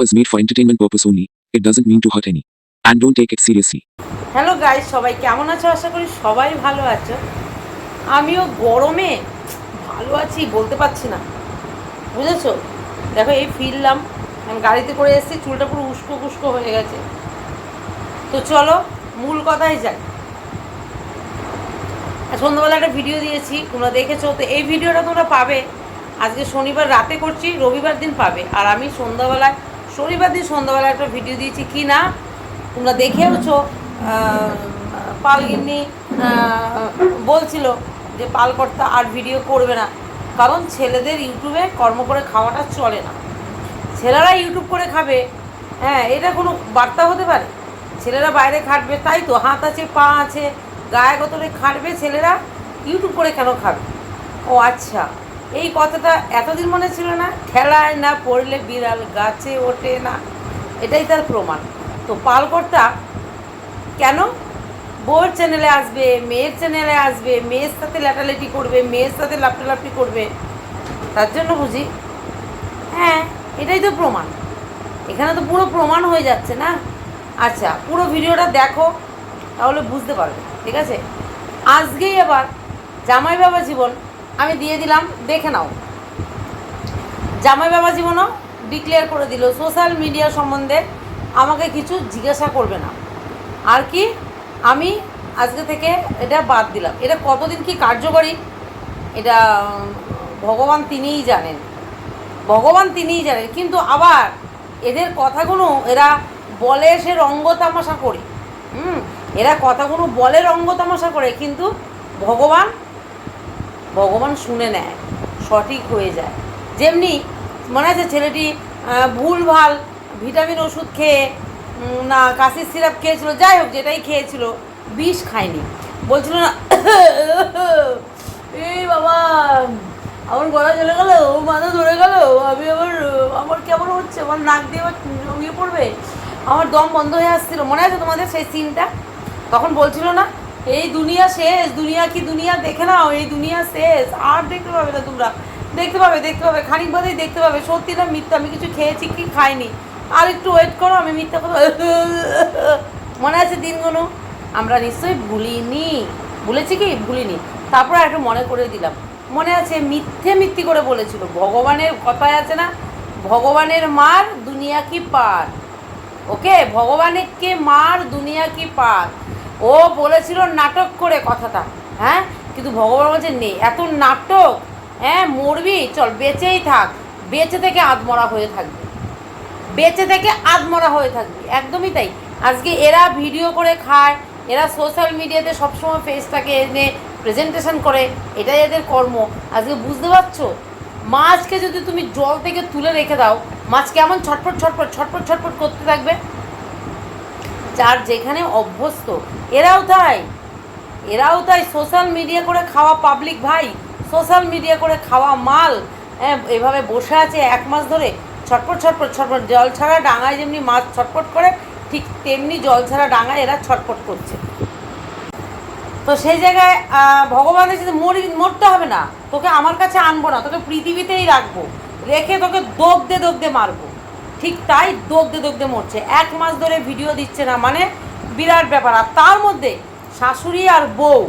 was made for entertainment purpose only. It doesn't mean to hurt any. And don't take it seriously. Hello guys সবাই কেমন আছো? আশা করি সবাই ভালো আছো। আমিও গরমে ভালো আছি, বলতে পারছি না। বুঝেছ? দেখো, এই ফিরলাম। আমি গাড়িতে করে এসেছি, চুলটা পুরো উস্কো কুস্কো হয়ে গেছে। তো চলো, মূল কথায় যাই। সন্ধ্যাবেলা একটা ভিডিও দিয়েছি, তোমরা দেখেছ। তো এই ভিডিওটা তোমরা পাবে আজকে শনিবার রাতে করছি, রবিবার দিন পাবে। আর আমি সন্ধ্যাবেলায়, শনিবার দিন সন্ধ্যাবেলায় একটা ভিডিও দিয়েছি। কি না? তোমরা দেখেওছো পালগিন্নি বলছিল যে পালকর্তা আর ভিডিও করবে না। কারণ ছেলেদের ইউটিউবে কর্ম করে খাওয়াটা চলে না। ছেলেরা ইউটিউব করে খাবে। হ্যাঁ এটা কোনো বার্তা হতে পারে? ছেলেরা বাইরে খাটবে, তাই তো হাত আছে, পা আছে, গায়ে গতরে খাটবে ছেলেরা, ইউটিউব করে কেন খাবে? ও আচ্ছা। এই কথাটা এতদিন মনে ছিল না, খেলায় না পড়লে বিড়াল গাছে ওঠে না। এটাই তার প্রমাণ। তো পালকর্তা, কেন? বউয়ের চ্যানেলে আসবে, মেয়ের চ্যানেলে আসবে, মেয়ের সাথে ল্যাটালেটি করবে, মেয়ের সাথে লাপটালাপটি করবে, তার জন্য বুঝি? হ্যাঁ এটাই তো প্রমাণ। এখানে তো পুরো প্রমাণ হয়ে যাচ্ছে না? আচ্ছা পুরো ভিডিওটা দেখো, তাহলে বুঝতে পারবে, ঠিক আছে? আজকেই আবার জামাই বাবা জীবন আমি দিয়ে দিলাম, দেখে নাও। জামাই বাবা জীবনও ডিক্লেয়ার করে দিল সোশ্যাল মিডিয়া সম্বন্ধে আমাকে কিছু জিজ্ঞাসা করবে না। আর কি, আমি আজকে থেকে এটা বাদ দিলাম। এটা কতদিন কি কার্যকরী? এটা ভগবান তিনিই জানেন। ভগবান তিনিই জানেন। কিন্তু আবার এদের কথাগুলো, এরা বলে সে রঙ্গ তামাশা করে। হুম, এরা কথাগুলো বলে রঙ্গ তামাশা করে, কিন্তু ভগবান ভগবান শুনে নেয়, সঠিক হয়ে যায়। যেমনি মনে আছে ছেলেটি ভুলভাল ভিটামিন ওষুধ খেয়ে না, কাশির সিরাপ খেয়েছিল, যাই হোক, যেটাই খেয়েছিল, বিষ খায়নি। বলছিল না এই বাবা, আমার গলা চলে গেল মাথা ধরে গেল আমি আবার, আমার কেমন হচ্ছে? আমার নাক দিয়ে আবার পড়বে? আমার দম বন্ধ হয়ে আসছিল। মনে আছে তোমাদের সেই সিনটা তখন বলছিল না এই দুনিয়া শেষ, দুনিয়া কি দুনিয়া? দেখে নাও, এই দুনিয়া শেষ। আর দেখতে পাবে না তোমরা। দেখতে পাবে দেখতে পাবে। খানিক বাদেই দেখতে পাবে। সত্যি না মিথ্যা? আমি কিছু খেয়েছি কি খাইনি? আর একটু ওয়েট করো, আমি মিথ্যা কথা মনে আছে দিনগুলো? আমরা নিশ্চয়ই ভুলিনি। ভুলেছি কি? ভুলিনি। তারপর একটু মনে করে দিলাম। মনে আছে মিথ্যে মিথ্যি করে বলেছিল। ভগবানের কথায় আছে না? ভগবানের মার দুনিয়া কি পার? ওকে ভগবানের কে মার দুনিয়া কি পার? ও বলেছিল নাটক করে কথাটা হ্যাঁ? কিন্তু ভগবান বলছে নেই এত নাটক হ্যাঁ মরবি, চল, বেঁচেই থাক, বেঁচে থেকে আধমরা হয়ে থাকবে, বেঁচে থেকে আধমরা হয়ে থাকবে, একদমই তাই। আজকে এরা ভিডিও করে খায়, এরা সোশ্যাল মিডিয়াতে সবসময় ফেসটাকে এনে প্রেজেন্টেশন করে, এটাই এদের কর্ম। আজকে বুঝতে পারছ? মাছকে যদি তুমি জল থেকে তুলে রেখে দাও, মাছ কেমন ছটফট ছটফট ছটফট ছটফট করতে থাকবে? যার যেখানে অভ্যস্ত। এরাও তাই। এরাও তাই সোশ্যাল মিডিয়া করে খাওয়া পাবলিক ভাই। সোশ্যাল মিডিয়া করে খাওয়া মাল। হ্যাঁ এভাবে বসে আছে এক মাস ধরে। ছটপট ছটপট ছটপট। জল ছাড়া ডাঙায় যেমনি মাছ ছটপট করে, ঠিক তেমনি জল ছাড়া ডাঙায় এরা ছটপট করছে। তো সেই জায়গায় ভগবানের সাথে মরি, মরতে হবে না। তোকে আমার কাছে আনব না, তোকে পৃথিবীতেই রাখব। রেখে তোকে দগদে দগদে মারবো। ঠিক তাই দগদে দগদে মরছে। এক মাস ধরে ভিডিও দিচ্ছে না মানে বিরাট ব্যাপার। আর তার মধ্যে শাশুড়ি আর বউ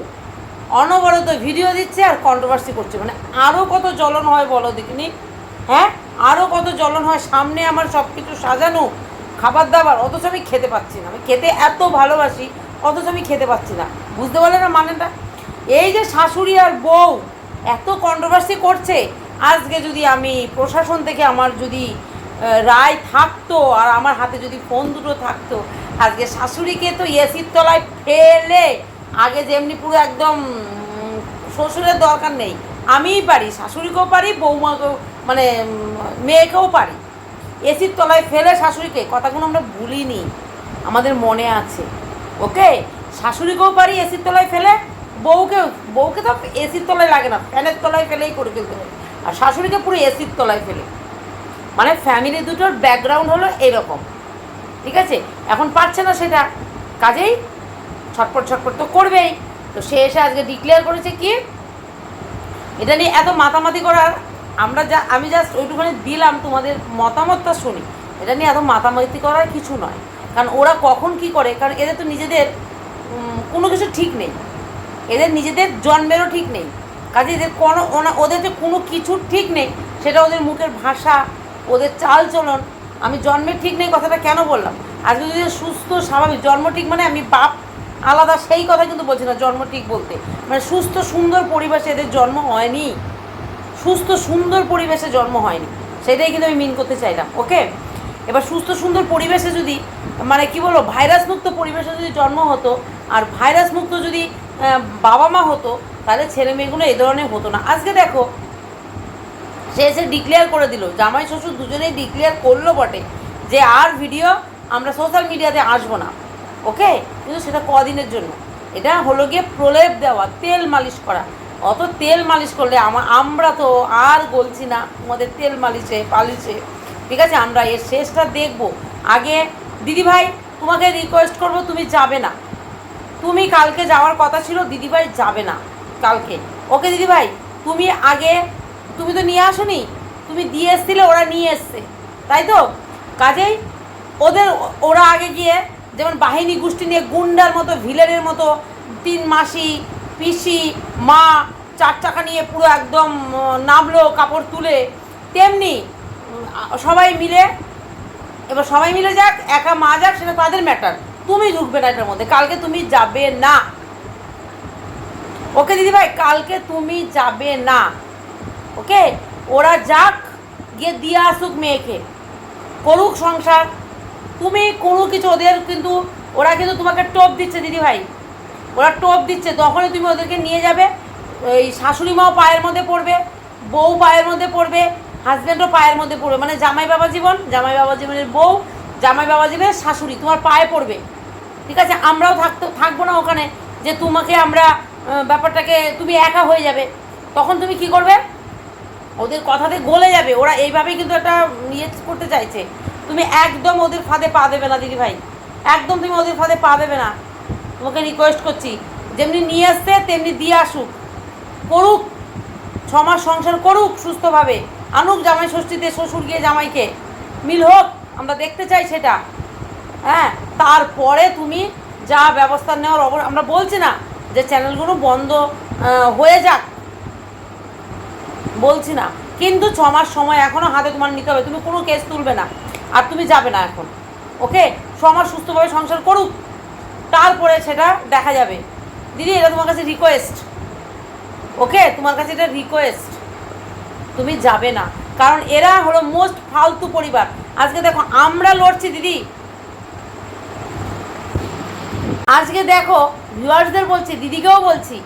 অনবরত ভিডিও দিচ্ছে আর কন্ট্রোভার্সি করছে। মানে আরও কত জ্বলন হয় বলো দেখিনি? হ্যাঁ? আরও কত জ্বলন হয়? সামনে আমার সব কিছু সাজানো খাবার দাবার অথচ আমি খেতে পাচ্ছি না। আমি খেতে এত ভালোবাসি, অথচ আমি খেতে পাচ্ছি না। বুঝতে পারলে না মানেটা? এই যে শাশুড়ি আর বউ এত কন্ট্রোভার্সি করছে, আজকে যদি আমি প্রশাসন থেকে আমার যদি রায় থাকতো আর আমার হাতে যদি ফোন দুটো থাকতো। আজকে শাশুড়িকে তো এসির তলায় ফেলে আগে যেমনি পুরো একদম শ্বশুরের দরকার নেই। আমিই পারি, শাশুড়িকেও পারি, বৌমাকেও মানে মেয়েকেও পারি। এসির তলায় ফেলে শাশুড়িকে, কথাগুলো আমরা ভুলিনি। আমাদের মনে আছে। ওকে? শাশুড়িকেও পারি এসির তলায় ফেলে বউকে বউকে তো এসির তলায় লাগে না, ফ্যানের তলায় ফেলেই করে ফেলতে হবে আর শাশুড়িকে পুরো এসির তলায় ফেলে। মানে ফ্যামিলি দুটোর ব্যাকগ্রাউন্ড হলো এরকম। ঠিক আছে? এখন পারছে না সেটা। কাজেই ছটপট ছটপট তো করবেই। তো সে এসে আজকে ডিক্লেয়ার করেছে কি? এটা নিয়ে এত মাতামাতি করার আমরা যা আমি জাস্ট ওইটুখানি দিলাম, তোমাদের মতামতটা শুনি। এটা নিয়ে এত মাতামাতি করার কিছু নয়। কারণ ওরা কখন কি করে? কারণ এদের তো নিজেদের কোনো কিছু ঠিক নেই। এদের নিজেদের জন্মেরও ঠিক নেই। কাজে এদের কোনো ওদের যে কোনো কিছুর ঠিক নেই, সেটা ওদের মুখের ভাষা ওদের চাল চলন, আমি জন্মের ঠিক নেই কথাটা কেন বললাম? আজকে যদি সুস্থ, স্বাভাবিক, জন্ম ঠিক মানে আমি বাপ আলাদা, সেই কথা কিন্তু বলছি না, জন্ম ঠিক বলতে। মানে সুস্থ, সুন্দর পরিবেশে এদের জন্ম হয়নি। সুস্থ, সুন্দর পরিবেশে জন্ম হয়নি। সেটাই কিন্তু আমি মিন করতে চাইলাম ওকে এবার সুস্থ, সুন্দর পরিবেশে যদি মানে কি বলব ভাইরাস মুক্ত পরিবেশে যদি জন্ম হতো, আর ভাইরাস মুক্ত যদি বাবা মা হতো, তাহলে ছেলে মেয়েগুলো এ ধরনের হতো না। আজকে দেখো সে এসে ডিক্লেয়ার করে দিল। জামাই শ্বশুর দুজনেই ডিক্লেয়ার করল বটে যে আর ভিডিও আমরা সোশ্যাল মিডিয়াতে আসব না। ওকে? কিন্তু সেটা কদিনের জন্য। এটা হলো গিয়ে প্রলেপ দেওয়া, তেল মালিশ করা। অত তেল মালিশ করলে আমা আমরা তো আর বলছি না। আমাদের তেল মালিশে, পালিশে। ঠিক আছে? আমরা এর শেষটা দেখব। আগে, দিদিভাই, তোমাকে রিকোয়েস্ট করব, তুমি যাবে না। তুমি কালকে যাওয়ার কথা ছিল, দিদিভাই যাবে না কালকে। ওকে, দিদিভাই, তুমি আগে তুমি তো নিয়ে আসোনি। তুমি দিয়ে এসছিলে, ওরা নিয়ে এসছে। তাই তো? কাজেই ওদের, ওরা আগে গিয়ে যেমন বাহিনী গোষ্ঠী নিয়ে গুন্ডার মতো, ভিলেনের মতো, তিন মাসি, পিসি, মা, চার চাকা নিয়ে পুরো একদম নামলো কাপড় তুলে, তেমনি সবাই মিলে, এবার সবাই মিলে যাক, একা মা যাক, সেটা তাদের ম্যাটার তুমি ঢুকবে না এটার মধ্যে, কালকে তুমি যাবে না। ওকে দিদিভাই, কালকে তুমি যাবে না। ওকে ওরা যাক, গিয়ে দিয়ে আসুক মেয়েকে। করুক সংসার। তুমি কোনো কিছু, ওদের কিন্তু, ওরা কিন্তু তোমাকে টোপ দিচ্ছে দিদিভাই। ওরা টোপ দিচ্ছে, তখনই তুমি ওদেরকে নিয়ে যাবে। এই শাশুড়ি মাও পায়ের মধ্যে পড়বে, বউ পায়ের মধ্যে পড়বে হাজব্যান্ডও পায়ের মধ্যে পড়বে। মানে জামাই বাবা জীবন, জামাই বাবা জীবনের বউ, জামাই বাবা জীবনের শাশুড়ি, তোমার পায়ে পড়বে। ঠিক আছে? আমরাও থাকতে, থাকব না ওখানে যে তোমাকে আমরা ব্যাপারটাকে, তুমি একা হয়ে যাবে। তখন তুমি কি করবে? ওদের কথাতে গলে যাবে। ওরা এইভাবেই কিন্তু একটা ইয়ে করতে চাইছে। তুমি একদম ওদের ফাঁদে পা দেবে না, দিদি ভাই। একদম তুমি ওদের ফাঁদে পা দেবে না। তোমাকে রিকোয়েস্ট করছি। যেমনি নিয়ে আসতে তেমনি দিয়ে আসুক। করুক। ছ মাস সংসার করুক সুস্থভাবে। আনুক জামাই ষষ্ঠীতে, শ্বশুর গিয়ে জামাইকে। মিল হোক, আমরা দেখতে চাই সেটা। হ্যাঁ তারপরে তুমি যা ব্যবস্থা নেওয়ার আমরা বলছি না যে চ্যানেলগুলো বন্ধ হয়ে যাক। বলছি না। কিন্তু ছ মাস সময় এখনও হাতে তোমার নিতে হবে। তুমি কোনো কেস তুলবে না। আর তুমি যাবে না এখন। ওকে ছ মাস সুস্থভাবে সংসার করুক। তারপরে সেটা দেখা যাবে। দিদি, এটা তোমার কাছে রিকোয়েস্ট ওকে তোমার কাছে এটা রিকোয়েস্ট তুমি যাবে না। কারণ এরা হলো মোস্ট ফালতু পরিবার। আজকে দেখো, আমরা লড়ছি, দিদি। আজকে দেখো ভিউয়ার্সদের বলছি, দিদিকেও বলছি।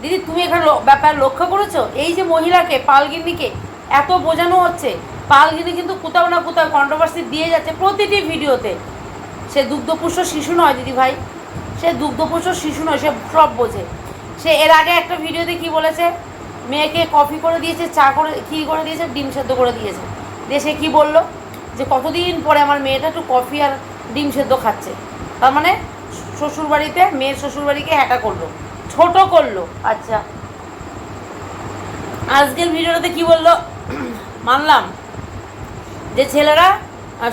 দিদি, তুমি এখানে ব্যাপার লক্ষ্য করেছ? এই যে মহিলাকে পালগিন্নিকে এত বোঝানো হচ্ছে। পালগিনি কিন্তু কোথাও না কোথাও কন্ট্রোভার্সি দিয়ে যাচ্ছে প্রতিটি ভিডিওতে। সে দুগ্ধপুষ্ট শিশু নয় দিদি ভাই। সে দুগ্ধপুষ্ট শিশু নয়, সে সব বোঝে। সে এর আগে একটা ভিডিওতে কি বলেছে? মেয়েকে কফি করে দিয়েছে, চা করে, কী করে দিয়েছে? ডিম সেদ্ধ করে দিয়েছে। দিয়ে সে কী বলল? যে কতদিন পরে আমার মেয়েটা একটু কফি আর ডিম সেদ্ধ খাচ্ছে। তার মানে শ্বশুরবাড়িতে, মেয়ের শ্বশুরবাড়িকে হ্যাটা করল। ছোট করল। আচ্ছা। আজকের ভিডিওটাতে কি বলল? মানলাম যে ছেলেরা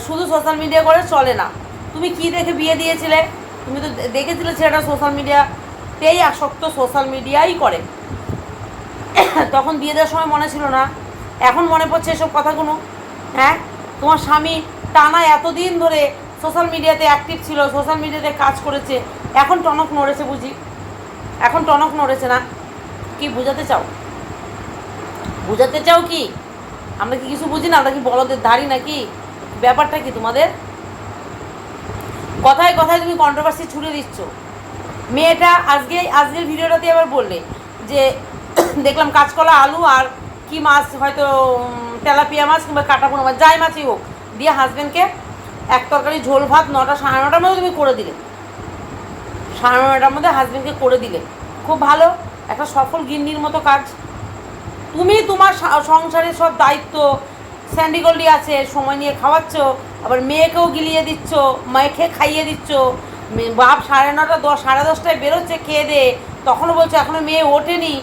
শুধু সোশ্যাল মিডিয়া করে চলে না। তুমি কি দেখে বিয়ে দিয়েছিলে? তুমি তো দেখেছিলে ছেলেটা সোশ্যাল মিডিয়াতেই আসক্ত সোশ্যাল মিডিয়াই করে। তখন বিয়ে দেওয়ার সময় মনে ছিল না। এখন মনে পড়ছে এসব কথাগুলো। হ্যাঁ? তোমার স্বামী টানা এতদিন ধরে সোশ্যাল মিডিয়াতে অ্যাক্টিভ ছিল সোশ্যাল মিডিয়াতে কাজ করেছে। এখন টনক নড়েছে বুঝি। এখন টনক নড়েছে না। কি বোঝাতে চাও? বোঝাতে চাও কি? আমরা কি কিছু বুঝি না? আমরা কি বলদের ধারি নাকি? ব্যাপারটা কি তোমাদের? কথায় কথায় তুমি কন্ট্রোভার্সি ছুড়ে দিচ্ছ। মেয়েটা আজকে আজকের ভিডিওটাতে আবার বললে যে, দেখলাম কাঁচকলা, আলু আর কি মাছ, হয়তো তেলাপিয়া মাছ কিংবা কাটা কোনো মাছ, যাই মাছই হোক, দিয়ে হাজব্যান্ডকে এক তরকারি ঝোল ভাত নটা সাড়ে নটার মধ্যে তুমি করে দিলে। সাড়ে নটার মধ্যে হাজব্যান্ডকে করে দিলে। খুব ভালো, একটা সফল গিন্নির মতো কাজ। তুমি তোমার সংসারের সব দায়িত্ব স্যান্ডিগোল্ডি আছে, সময় নিয়ে খাওয়াচ্ছ, আবার মেয়েকেও গিলিয়ে দিচ্ছ, মেয়েকে খাইয়ে দিচ্ছ বাপ সাড়ে নটা দশ সাড়ে দশটায় বেরোচ্ছে খেয়ে দে, তখনও বলছো এখনও মেয়ে ওঠেনি।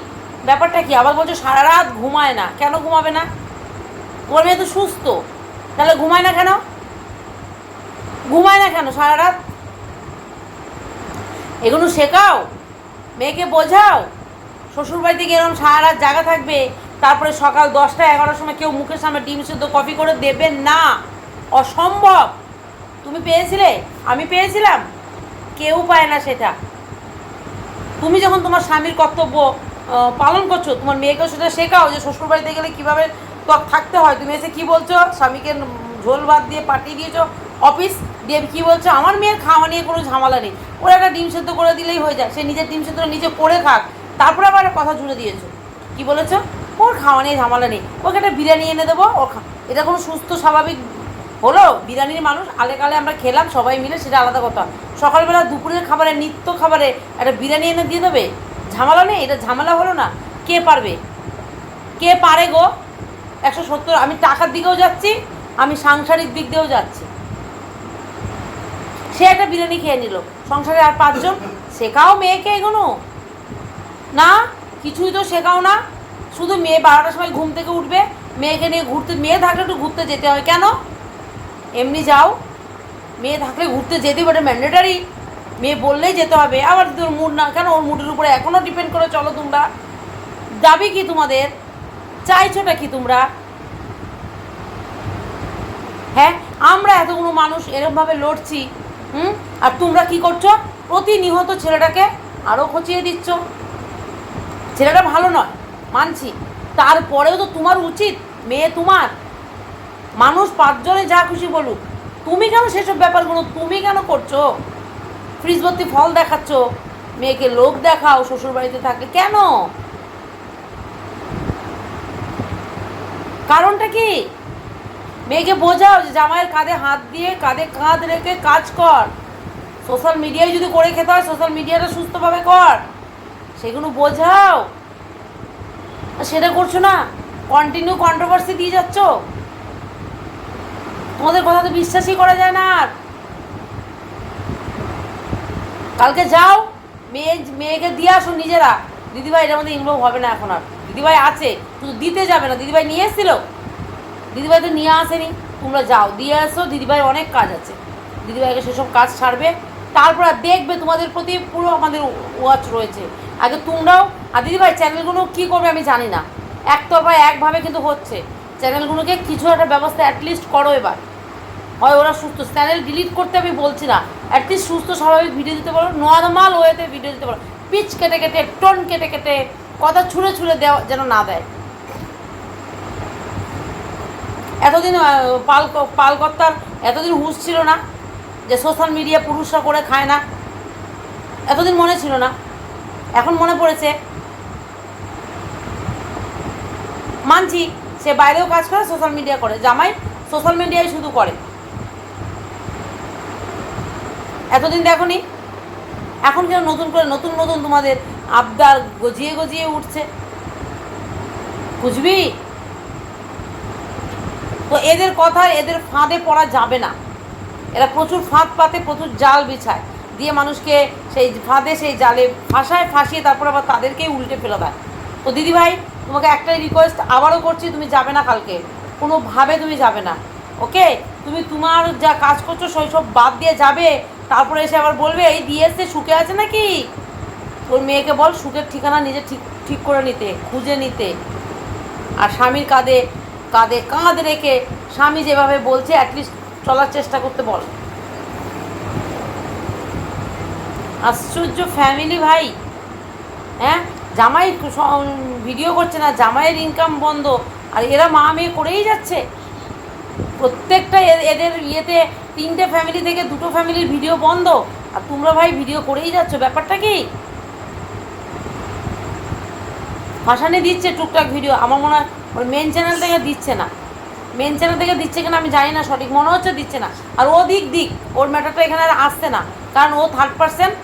ব্যাপারটা কি? আবার বলছো সারা রাত ঘুমায় না। কেন ঘুমাবে না? তোমার মেয়ে তো সুস্থ। তাহলে ঘুমায় না কেন? ঘুমায় না কেন সারা রাত? এগুলো শেখাও, মেয়েকে বোঝাও। শ্বশুর বাড়িতে গিয়ে এরকম সারা রাত জায়গা থাকবে। তারপরে সকাল দশটা, এগারোটার সময় কেউ মুখের সামনে ডিম সেদ্ধ কফি করে দেবে না। অসম্ভব। তুমি পেয়েছিলে? আমি পেয়েছিলাম। কেউ পায় না সেটা। তুমি যখন তোমার স্বামীর কর্তব্য পালন করছ, তোমার মেয়েকেও সেটা শেখাও যে শ্বশুর বাড়িতে গেলে কীভাবে থাকতে হয়। তুমি এসে কি বলছো? স্বামীকে ঝোল ভাত দিয়ে পাঠিয়ে দিয়েছ, অফিস? দিয়ে কি বলছো, আমার মেয়ের খাওয়া নিয়ে কোনো ঝামেলা নেই। ওরা একটা ডিম সেদ্ধ করে দিলেই হয়ে যায়। সে নিজের ডিম সেদ্ধ নিজে করে খাক, তারপরে আবার কথা জুড়ে দিয়েছ। কি বলেছ? ওর খাওয়া নিয়ে ঝামেলা নেই। ওকে একটা বিরিয়ানি এনে দেবো। ও খা এটা কোনো সুস্থ, স্বাভাবিক হলো? বিরিয়ানির মানুষ, আলে কালে আমরা খেলাম, সবাই মিলে, সেটা আলাদা কথা। সকালবেলা দুপুরের খাবারে, নিত্য খাবারে একটা বিরিয়ানি এনে দিয়ে দেবে? ঝামেলা নেই? এটা ঝামেলা হলো না? কে পারবে? কে পারে গো? একশো সত্তর, আমি টাকার দিকেও যাচ্ছি। আমি সাংসারিক দিক দিয়েও যাচ্ছি। সে একটা বিরিয়ানি খেয়ে নিল। সংসারে আর পাঁচজন? শেখাও মেয়েকে এগোনো না, কিছুই তো শেখাও না। শুধু মেয়ে বারোটার সময় ঘুম থেকে উঠবে। মেয়েকে নিয়ে ঘুরতে, মেয়ে থাকলে একটু ঘুরতে যেতে হয়। কেন? এমনি যাও। মেয়ে থাকলে ঘুরতে যেতে পারে ম্যান্ডেটারি মেয়ে বললেই যেতে হবে। আবার ওর মুড না, কেন ওর মুডের উপরে এখনও ডিপেন্ড করে চলো তোমরা? দাবি কি তোমাদের? চাইছোটা কি তোমরা? হ্যাঁ আমরা এতগুলো মানুষ এরকমভাবে লড়ছি, হুম? আর তোমরা কি করছ? প্রতি নিহত ছেলেটাকে আরও খচিয়ে দিচ্ছ। ছেলেটা ভালো নয়, মানছি। তারপরেও তো তোমার উচিত, মেয়ে তোমার। মানুষ পাঁচজনে যা খুশি বলুক। তুমি কেন সেসব ব্যাপারগুলো, তুমি কেন করছ? ফ্রিজ ভর্তি ফল দেখাচ্ছ, মেয়েকে লোক দেখাও শ্বশুর বাড়িতে থাকে, কেন? কারণটা কি? মেয়েকে বোঝাও যে জামাইয়ের কাঁধে হাত দিয়ে কাঁধে কাঁধ রেখে কাজ কর। সোশ্যাল মিডিয়ায় যদি করে খেতে হয়, সোশ্যাল মিডিয়াটা সুস্থভাবে কর। সেগুলো বোঝাও। সেটা করছ না কন্টিনিউ কন্ট্রোভার্সি দিয়ে যাচ্ছ। তোমাদের কথা তো বিশ্বাসই করা যায় না আর। কালকে যাও, মেয়ে, মেয়েকে দিয়ে আসো নিজেরা। দিদিভাই এটার মধ্যে ইনভলভ হবে না এখন আর। দিদিভাই আছে শুধু দিতে যাবে না। দিদিভাই নিয়ে এসেছিল। দিদিভাই তো নিয়ে আসেনি, তোমরা যাও, দিয়ে আসো দিদিভাই অনেক কাজ আছে। দিদিভাইকে সেসব কাজ ছাড়বে, তারপর আর দেখবে তোমাদের প্রতি পুরো আমাদের ওয়াচ রয়েছে। আগে তোমরাও, আর দিদিভাই, চ্যানেলগুলো কী করবে আমি জানি না। একতরফা একভাবে কিন্তু হচ্ছে। চ্যানেলগুলোকে কিছু একটা ব্যবস্থা অ্যাটলিস্ট করো এবার। হয় ওরা সুস্থ, চ্যানেল ডিলিট করতে আমি বলছি না। অ্যাটলিস্ট সুস্থ, স্বাভাবিক ভিডিও দিতে পারো নর্মাল ওয়েতে ভিডিও দিতে পারো। পিচ কেটে কেটে, টোন কেটে কেটে, কথা ছুঁড়ে ছুঁড়ে দেওয়া যেন না দেয়। এতদিন পাল পালকর্তার এতদিন হুঁশ ছিল না যে সোশ্যাল মিডিয়া পুরুষরা করে খায় না। এতদিন মনে ছিল না। এখন মনে পড়েছে। মানছি সে বাইরেও কাজ করে, সোশ্যাল মিডিয়া করে। জামাই সোশ্যাল মিডিয়ায় শুধু করে। এতদিন দেখনি? এখন কেন নতুন করে, নতুন নতুন তোমাদের আবদার গজিয়ে গজিয়ে উঠছে? বুঝবি? তো এদের কথা এদের ফাঁদে পড়া যাবে না। এরা প্রচুর ফাঁদ পাতে, প্রচুর জাল বিছায়। দিয়ে মানুষকে সেই ফাঁদে, সেই জালে ফাঁসায়, ফাঁসিয়ে তারপর আবার তাদেরকেই উল্টে ফেলে দেয়। তো দিদিভাই তোমাকে একটাই রিকোয়েস্ট আবারও করছি, তুমি যাবে না কালকে। কোনোভাবে তুমি যাবে না। ওকে? তুমি তোমার যা কাজ করছ, সব বাদ দিয়ে যাবে। তারপরে এসে আবার বলবে, এই দিয়ে এসছে সুখে আছে নাকি? তোর মেয়েকে বল সুখের ঠিকানা নিজে ঠিক ঠিক করে নিতে, খুঁজে নিতে। আর স্বামীর কাঁধে কাঁধে, কাঁধ রেখে স্বামী যেভাবে বলছে অ্যাটলিস্ট চলার চেষ্টা করতে বল। আশ্চর্য ফ্যামিলি ভাই। হ্যাঁ? জামাই ভিডিও করছে না, জামাইয়ের ইনকাম বন্ধ। আর এরা মা মেয়ে করেই যাচ্ছে। প্রত্যেকটা এদের ইয়েতে তিনটে ফ্যামিলি থেকে দুটো ফ্যামিলির ভিডিও বন্ধ। আর তোমরা ভাই ভিডিও করেই যাচ্ছ, ব্যাপারটা কি? ভাসানি দিচ্ছে টুকটাক ভিডিও আমার মনে হয় ওর মেন চ্যানেল থেকে দিচ্ছে না। মেন চ্যানেল থেকে দিচ্ছে কিনা আমি জানি না, সঠিক মনে হচ্ছে দিচ্ছে না। আর ও দিক দিক, ওর ম্যাটারটা এখানে আর আসছে না। কারণ ও থার্ড পার্সেন্ট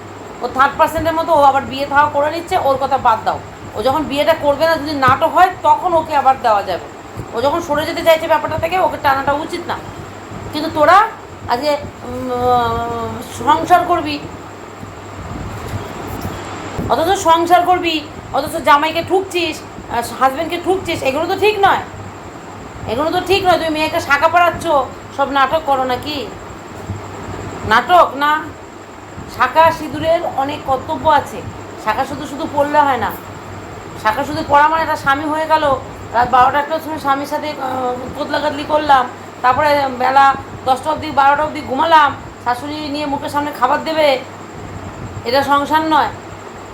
ও থার্ড পার্সেন্টের মতো ও আবার বিয়ে থাওয়া করে নিচ্ছে, ওর কথা বাদ দাও। ও যখন বিয়েটা করবে না, যদি নাটক হয়, তখন ওকে আবার দেওয়া যাবে। ও যখন সরে যেতে চাইছে ব্যাপারটা থেকে, ওকে টানাটা উচিত না। কিন্তু তোরা আজকে সংসার করবি। অথচ সংসার করবি, অথচ জামাইকে ঠুকছিস। হাজবেন্ডকে ঠুকছিস, এগুলো তো ঠিক নয়। এগুলো তো ঠিক নয়, তুমি মেয়েকে শাখা পড়াচ্ছ, সব নাটক করো নাকি? নাটক না? শাখা সিঁদুরের অনেক কর্তব্য আছে। শাখা শুধু শুধু পড়লে হয় না। শাখা শুধু পড়া মানে একটা স্বামী হয়ে গেল। রাত বারোটা একটার সময় স্বামীর সাথে কোতলাকাতলি করলাম। তারপরে বেলা দশটা অবধি, বারোটা অবধি ঘুমালাম। শাশুড়ি নিয়ে মুখের সামনে খাবার দেবে। এটা সংসার নয়।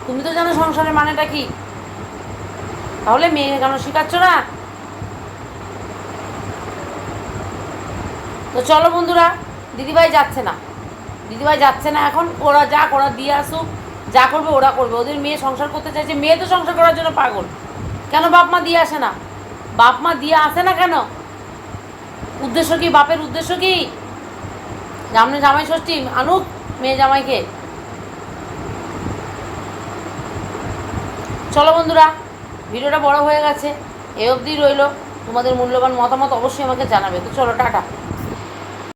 তুমি তো জানো সংসারের মানেটা কি? তাহলে মেয়ে কেন শেখাচ্ছ না? তো চলো বন্ধুরা, দিদিভাই যাচ্ছে না। দিদিভাই যাচ্ছে না এখন, ওরা যা ওরা দিয়ে আসুক, যা করবে ওরা করবে। ওদের মেয়ে সংসার করতে চাইছে, মেয়ে তো সংসার করার জন্য পাগল। কেন বাপ মা দিয়ে আসে না? বাপ মা দিয়ে আসে না কেন? উদ্দেশ্য কি বাপের উদ্দেশ্য কি? সামনে জামাই ষষ্ঠী, আনুক মেয়ে জামাইকে। চলো বন্ধুরা ভিডিওটা বড় হয়ে গেছে, এ অবধি রইল। তোমাদের মূল্যবান মতামত অবশ্যই আমাকে জানাবে। তো চলো, টাটা।